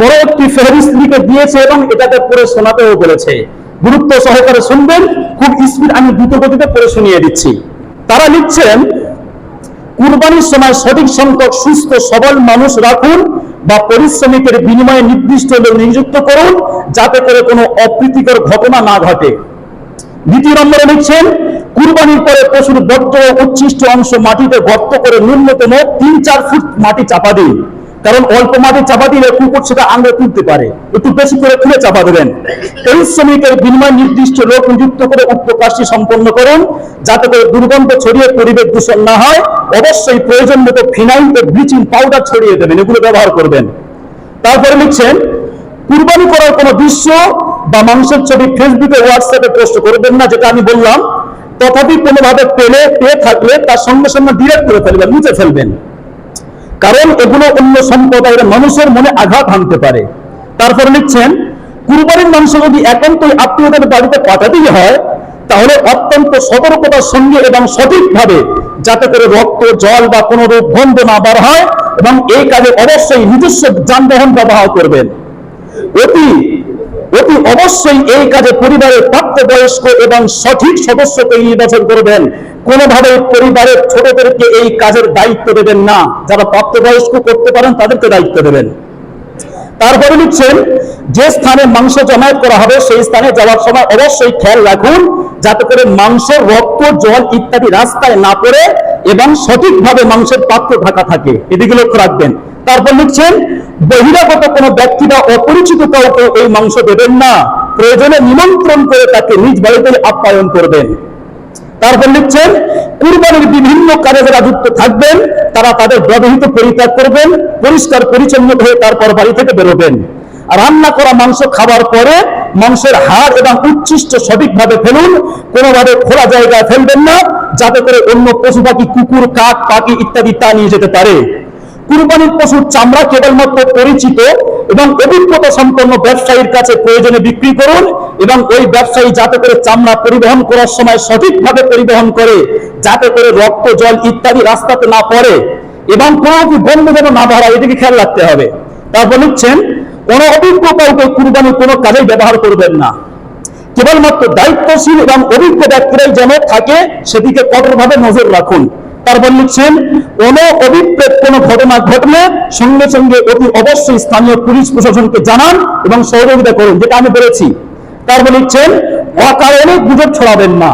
বড় একটি ফেহরিস্ত লিখে দিয়েছে এবং এটাকে পড়ে শোনাতেও বলেছে। গুরুত্ব সহকারে শুনবেন, খুব স্পিড আমি দ্রুত গতিতে পড়ে শুনিয়ে দিচ্ছি। তারা লিখছেন, কুরবানির সময় সঠিক সংখ্যক, সুস্থ, সবল মানুষ রাখুন বা পরিশ্রমিকের বিনিময়ে নির্দিষ্ট লোক নিযুক্ত করুন যাতে করে কোনো অপ্রীতিকর ঘটনা না ঘটে। দ্বিতীয় নম্বরে লিখছেন, কুরবানির পরে পশুর ও উচ্ছিষ্ট অংশ মাটিতে গর্ত করে ন্যূনতম তিন চার ফুট মাটি চাপা দিন। কারণ অল্প মাটি চাপা দিলে কুকুর সেটা আঙে তুলতে পারে। একটু বেশি করে খুলে চাপা দেবেন। পরিশ্রমিকের বিনিময়ে নির্দিষ্ট লোক নিযুক্ত করে উক্ত কাজটি সম্পন্ন করুন, যাতে করে দুর্গন্ধ ছড়িয়ে পরিবেশ দূষণ না হয়। অবশ্যই প্রয়োজন মতো ফিনাইল ও ব্লিচিং পাউডার ছড়িয়ে দেবেন, এগুলো ব্যবহার করবেন। তারপরে লিখছেন, কুরবানি করার কোনো দৃশ্য বা মাংসের ছবি ফেসবুকে, হোয়াটসঅ্যাপে পোস্ট করবেন না, যেটা আমি বললাম। তথাপি কোনোভাবে পেলে, পেয়ে থাকলে তার সঙ্গে সঙ্গে ডিরেক্ট করে ফেলবেন, মুছে ফেলবেন। কারণ এগুলো অন্য সম্প্রদায়ের মানুষের মনে আঘাত হানতে পারে। তারপর লিখছেন, কুরবানির মাংস যদি একান্তই আত্মীয়দের বাড়িতে পাঠাতেই হয়, তাহলে অত্যন্ত সতর্কতার সঙ্গে এবং সঠিকভাবে যাতে করে রক্ত, জল বা কোনো রূপ গন্ধ না বার হয় এবং এই কাজে অবশ্যই নিজস্ব যানবাহন ব্যবহার করবেন। অতি অতি অবশ্যই এই কাজে পরিবারের প্রাপ্তবয়স্ক এবং সঠিক সদস্যকে নির্বাচন করবেন। কোনোভাবে পরিবারের ছোটদেরকে এই কাজের দায়িত্ব দেবেন না। যারা প্রাপ্তবয়স্ক করতে পারেন, তাদেরকে দায়িত্ব দেবেন। তারপরে লিখছেন, যে স্থানে মাংস জমায়েত করা হবে, সেই স্থানে যাওয়ার সময় অবশ্যই খেয়াল রাখুন, যাতে করে মাংস রক্ত, জল ইত্যাদি রাস্তায় না পড়ে এবং সঠিকভাবে মাংসের পাত্র ঢাকা থাকে। এদিকে লক্ষ্য রাখবেন। তারপর লিখছেন বহিরাগত কোনো ব্যক্তি বা অপরিচিত কাউকে এই মাংস দেবেন না। প্রয়োজনে নিমন্ত্রণ করে তাকে নিজ বাড়িতে আপ্যায়ন করবেন। তারপর লিখছেন, কুরবানির বিভিন্ন কাজে যারা যুক্ত থাকবেন, তারা তাদের ব্যবহৃত পরিত্যাগ করবেন, পরিষ্কার পরিচ্ছন্ন হয়ে তারপর বাড়ি থেকে বেরোবেন। রান্না করা মাংস খাবার পরে মাংসের হাড় এবং উচ্ছিষ্ট সঠিকভাবে ফেলুন, কোনোভাবে খোলা জায়গায় ফেলবেন না, যাতে করে অন্য পশু পাখি কুকুর, কাক, পাখি ইত্যাদি তা নিয়ে যেতে পারে। কুরবানির পশুর চামড়া কেবলমাত্র পরিচিত এবং অভিজ্ঞতা সম্পন্ন ব্যবসায়ীর কাছে প্রয়োজনে বিক্রি করুন এবং ওই ব্যবসায়ী যাতে করে চামড়া পরিবহন করার সময় সঠিকভাবে পরিবহন করে, যাতে করে রক্ত, জল ইত্যাদি রাস্তাতে না পড়ে এবং কোনো কি গন্ধ যেন না বাড়ায় এদিকে খেয়াল রাখতে হবে। তারপর লিখছেন, কোন অভিজ্ঞ কাউকে কুরবানির কোনো কাজেই ব্যবহার করবেন না। কেবলমাত্র দায়িত্বশীল এবং অভিজ্ঞ ব্যক্তিরাই যেন থাকে, সেদিকে কঠোরভাবে নজর রাখুন। তারপর লিখছেন কোন অভিপ্রেত কোন ঘটনা ঘটলে সঙ্গে সঙ্গে অতি অবশ্যই স্থানীয় পুলিশ প্রশাসনকে জানান এবং সহযোগিতা করুন, যেটা আমি বলেছি। তারপর লিখছেন অকারণে গুজব ছড়াবেন না,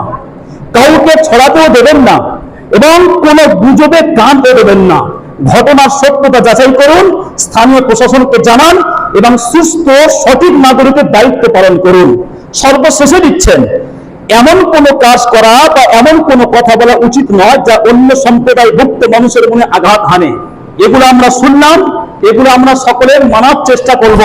কাউকে ছড়াতেও দেবেন না এবং কোন গুজবে কানও দেবেন না। ঘটনার সত্যতা যাচাই করুন, স্থানীয় প্রশাসনকে জানান এবং সুস্থ সঠিক নাগরিকের দায়িত্ব পালন করুন। সর্বশেষে দিচ্ছেন এমন কোন কাজ করা বা এমন কোনো কথা বলা উচিত নয় যা অন্য সম্প্রদায় ভুক্ত মানুষের মনে আঘাত হানে। এগুলো আমরা শুনলাম, এগুলো আমরা সকলের মানার চেষ্টা করব।